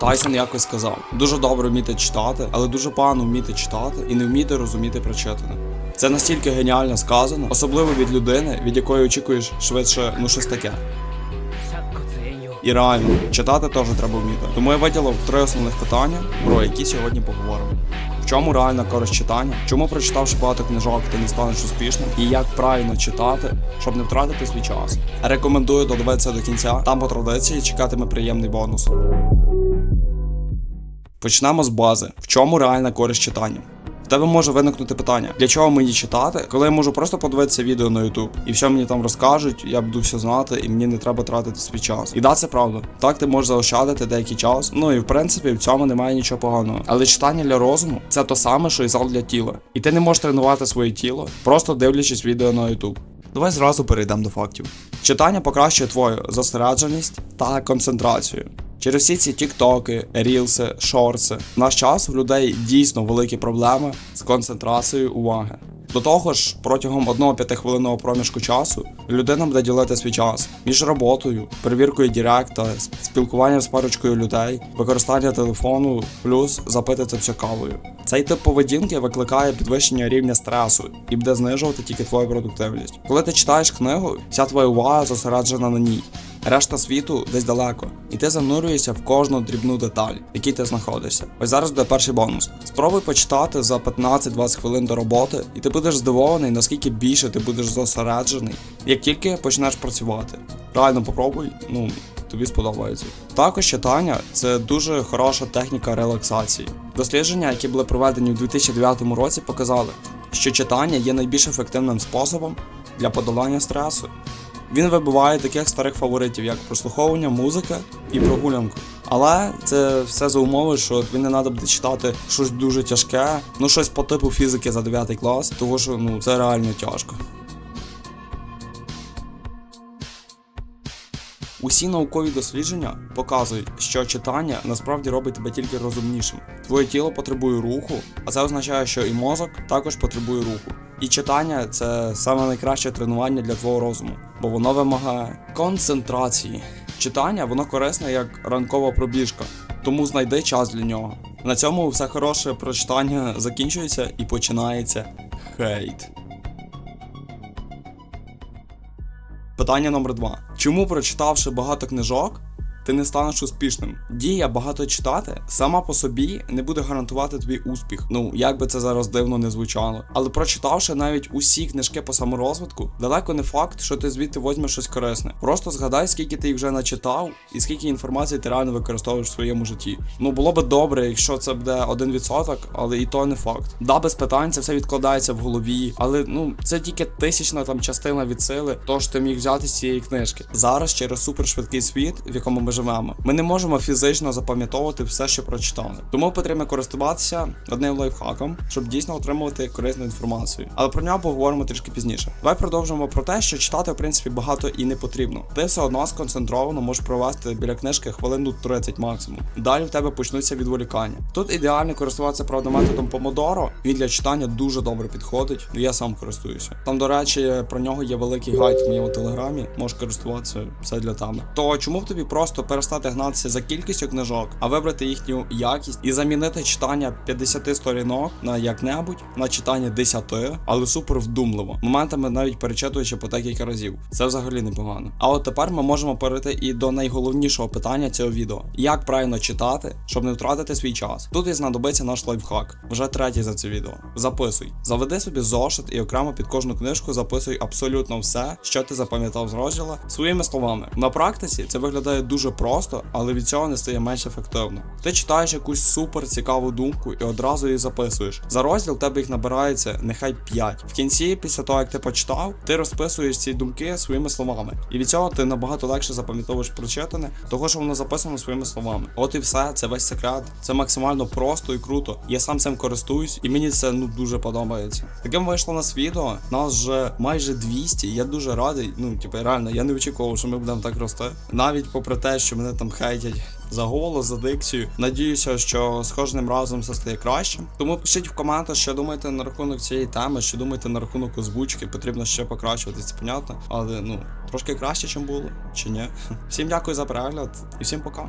Тайсон якось сказав: дуже добре вміти читати, але дуже погано вміти читати і не вміти розуміти прочитане. Це настільки геніально сказано, особливо від людини, від якої очікуєш швидше ну щось таке. І реально читати теж треба вміти. Тому я виділив три основних питання, про які сьогодні поговоримо. В чому реальна користь читання, чому прочитавши багато книжок, ти не станеш успішним, і як правильно читати, щоб не втратити свій час. Рекомендую додивитися до кінця. Там по традиції чекатиме приємний бонус. Почнемо з бази. В чому реальна користь читання? В тебе може виникнути питання, для чого мені читати, коли я можу просто подивитися відео на YouTube, і все мені там розкажуть, я буду все знати, і мені не треба тратити свій час. І да, це правда. Так ти можеш заощадити деякий час. Ну і в принципі в цьому немає нічого поганого. Але читання для розуму це то саме, що і зал для тіла. І ти не можеш тренувати своє тіло, просто дивлячись відео на YouTube. Давай зразу перейдемо до фактів. Читання покращує твою зосередженість та концентрацію. Через всі ці тіктоки, рілси, шорти, в наш час в людей дійсно великі проблеми з концентрацією уваги. До того ж, протягом одного п'ятихвилинного проміжку часу людина буде ділити свій час між роботою, перевіркою діректа, спілкуванням з парочкою людей, використання телефону, плюс запитися кавою. Цей тип поведінки викликає підвищення рівня стресу і буде знижувати тільки твою продуктивність. Коли ти читаєш книгу, вся твоя увага зосереджена на ній. Решта світу десь далеко, і ти занурюєшся в кожну дрібну деталь, в якій ти знаходишся. Ось зараз буде перший бонус. Спробуй почитати за 15-20 хвилин до роботи, і ти будеш здивований, наскільки більше ти будеш зосереджений, як тільки почнеш працювати. Реально попробуй, ну тобі сподобається. Також читання це дуже хороша техніка релаксації. Дослідження, які були проведені у 2009 році, показали, що читання є найбільш ефективним способом для подолання стресу. Він вибиває таких старих фаворитів, як прослуховування, музика і прогулянку. Але це все за умови, що тобі не треба буде читати щось дуже тяжке, ну щось по типу фізики за 9 клас, тому що ну це реально тяжко. Усі наукові дослідження показують, що читання насправді робить тебе тільки розумнішим. Твоє тіло потребує руху, а це означає, що і мозок також потребує руху. І читання це саме найкраще тренування для твого розуму, бо воно вимагає концентрації. Читання воно корисне як ранкова пробіжка, тому знайди час для нього. На цьому все хороше прочитання закінчується і починається хейт. Питання номер два. Чому прочитавши багато книжок, ти не станеш успішним? Дія багато читати сама по собі не буде гарантувати тобі успіх. Ну як би це зараз дивно не звучало. Але прочитавши навіть усі книжки по саморозвитку, далеко не факт, що ти звідти возьмеш щось корисне. Просто згадай, скільки ти їх вже начитав, і скільки інформації ти реально використовуєш в своєму житті. Ну було би добре, якщо це буде 1%, але і то не факт. Да, без питань це все відкладається в голові, але ну це тільки тисячна там частина від сили, того що ти міг взяти з цієї книжки. Зараз через супершвидкий світ, в якому ми живемо, ми не можемо фізично запам'ятовувати все, що прочитали. Тому потрібно користуватися одним лайфхаком, щоб дійсно отримувати корисну інформацію. Але про нього поговоримо трішки пізніше. Давай продовжимо про те, що читати в принципі багато і не потрібно. Ти все одно сконцентровано можеш провести біля книжки хвилину 30 максимум. Далі в тебе почнуться відволікання. Тут ідеально користуватися правда методом Помодоро. Він для читання дуже добре підходить. Я сам користуюся. Там, до речі, про нього є великий гайд в моєму телеграмі. Можеш користуватися все для тебе. То чому б тобі просто перестати гнатися за кількістю книжок, а вибрати їхню якість і замінити читання 50 сторінок на як-небудь на читання 10, але супер вдумливо. Моментами навіть перечитуючи по декілька разів. Це взагалі непогано. А от тепер ми можемо перейти і до найголовнішого питання цього відео: як правильно читати, щоб не втратити свій час. Тут і знадобиться наш лайфхак. Вже третій за це відео. Записуй. Заведи собі зошит і окремо під кожну книжку записуй абсолютно все, що ти запам'ятав з розділу, своїми словами. На практиці це виглядає дуже просто, але від цього не стає менш ефективно. Ти читаєш якусь супер цікаву думку і одразу її записуєш. За розділ тебе їх набирається нехай 5. В кінці, після того як ти почитав, ти розписуєш ці думки своїми словами. І від цього ти набагато легше запам'ятовуєш прочитане, того що воно записано своїми словами. От і все, це весь секрет. Це максимально просто і круто. Я сам цим користуюсь, і мені це ну дуже подобається. Таким вийшло нас відео. Нас вже майже 200. Я дуже радий. Ну, типу, реально, я не очікував, що ми будемо так рости. Навіть попри те, що мене там хейтять за голос, за дикцію. Надіюся, що з кожним разом все стає краще. Тому пишіть в коментах, що думаєте на рахунок цієї теми, що думаєте на рахунок озвучки. Потрібно ще покращувати, це понятно. Але ну трошки краще, чим було, чи ні. Всім дякую за перегляд і всім пока.